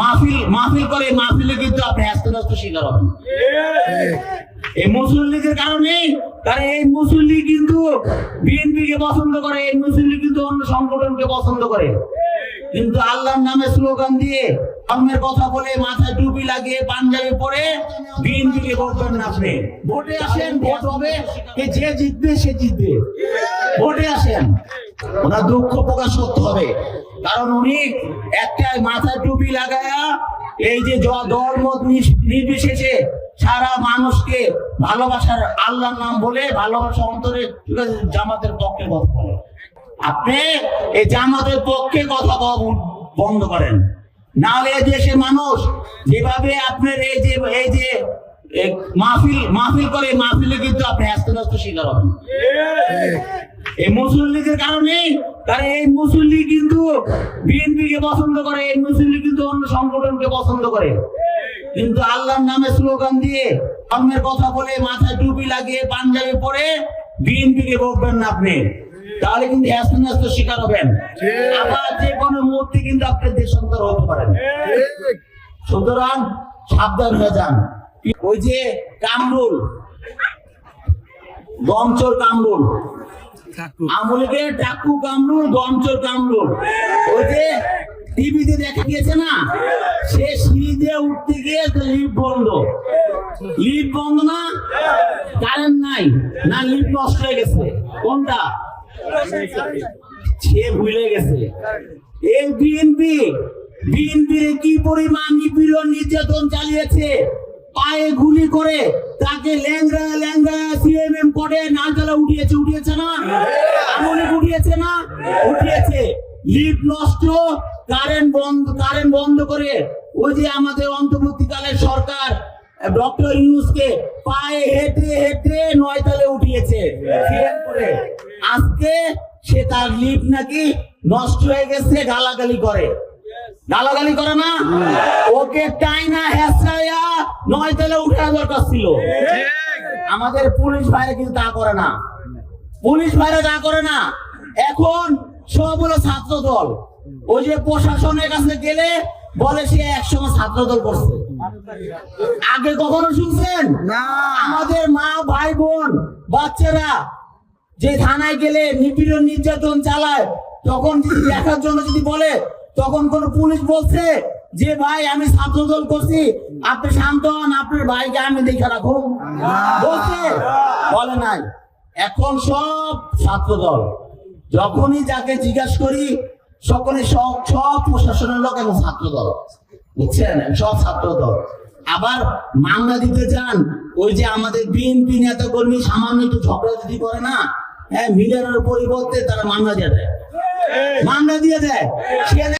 মাহফিল মাহফিল করে মাহফিলে কিন্তু আপনি আস্তে আস্তে শিকার হবেন। এই মুসলিম লীগের কারণে কারণ এই মুসলিম লীগ কিন্তু বিএনপি কে পছন্দ করে এই মুসলিম লীগ কিন্তু অন্য সংগঠনকে পছন্দ করে। কিন্তু আল্লাহর নামে স্লোগান দিয়ে ধর্মের কথা বলে মাথায় টুপি লাগিয়ে পাঞ্জাবি পরে বিএনপি কে ভোটবেন না আপনি। ভোটে আসেন ভোট হবে কে যে জিতবে সে জিতবে। ভোটে আসেন। ওনার দুঃখ প্রকাশ করতে হবে। কারণ উনি একটা মাথায় টুপি লাগায়া এই যে দলমত নিস- নির্বিশেষে সারা মানুষকে ভালোবাসার আল্লাহর নাম বলে ভালোবাসা অন্তরে জামাতের পক্ষে কথা বলে। আপনি এই জামাতের পক্ষে কথা বন্ধ করেন। নাহলে এই দেশের মানুষ যেভাবে আপনার এই যে এই যে মাহফিল মাহফিল করে, মাহফিলে কিন্তু আপনি আস্তে আস্তে শিকার হবেন। এই মুসলিম লীগের কারণে কারণ এই মুসলিম লীগ কিন্তু বিএনপি কে পছন্দ করে এই মুসলিম লীগ কিন্তু অন্য সংগঠনকে পছন্দ করে। কিন্তু আল্লাহর নামে স্লোগান দিয়ে ধর্মের কথা বলে মাথায় টুপি লাগিয়ে পাঞ্জাবি পরে বিএনপি কে ভোটবেন না আপনি। তাহলে কিন্তু হ্যাস্ত ন্যাস্ত শিকার হবেন। আবার যে কোনো মুহূর্তে কিন্তু আপনি দেশান্তর হতে পারেন। সুতরাং সাবধান হয়ে যান। ওই যে কামরুল গমচোর কামরুল আমলিকে টাকু কামরুল গমচোর কামরুল। ওই যে টিভিতে দেখা গিয়েছে না? সে সিঁড়ি দিয়ে উঠতে গিয়ে লিফট বন্ধ। লিফট বন্ধ না? কারেন্ট নাই। না লিফট নষ্ট হয়ে গেছে। কোনটা? সে ভুলে গেছে। এই বিএনপি বিএনপি কি পরিমাণ নিপীড়ন, নির্যাতন চালিয়েছে? পায়ে গুলি করে তাকে ল্যাংরা ল্যাংরা সিএমএম করে নালতলা উঠিয়েছে উঠিয়েছে না? আমলে উঠিয়েছে না? উঠিয়েছে। লিফট নষ্ট কারেন্ট বন্ধ কারেন্ট বন্ধ করে ওই যে আমাদের অন্তর্বর্তীকালের সরকার ডক্টর ইউনুসকে পায়ে হেঁটে হেঁটে নয়তালে উঠিয়েছে। সিএম করে আজকে সে তার লিফট নাকি নষ্ট হয়ে গেছে গালাগালি করে। গালাগালি করে না? ওকে টাইনা হেসরাইয়া নয়তালে উঠানো দরকার ছিল। আমাদের পুলিশ ভাইরা কিন্তু তা করে না। পুলিশ ভাইরা তা করে না। এখন সব হলো ছাত্র দল ওই যে প্রশাসনের কাছে গেলে বলে সে একসময় ছাত্র দল করছে। আগে কখনো শুনছেন? না। আমাদের মা ভাই বোন বাচ্চারা যে থানায় গেলে নিপীড়ন নির্যাতন চালায় তখন দেখার জন্য যদি বলে তখন কোন পুলিশ বলছে যে ভাই আমি ছাত্র দল করছি। আপনি শান্ত হন আপনার ভাইকে আমি দেখে রাখুন বলছে বলে নাই। এখন সব ছাত্র দল যখনই যাকে জিজ্ঞাসা করি সকলে সব সব প্রশাসনের লোক এবং ছাত্র দল। বুঝছেন? সব ছাত্র দল। আবার মামলা দিতে যান ওই যে আমাদের বিএনপি নেতা কর্মী সামান্য একটু ঝগড়া যদি করে না হ্যাঁ মিলানোর পরিবর্তে তারা মামলা দিয়ে দেয়। মামলা দিয়ে দেয়।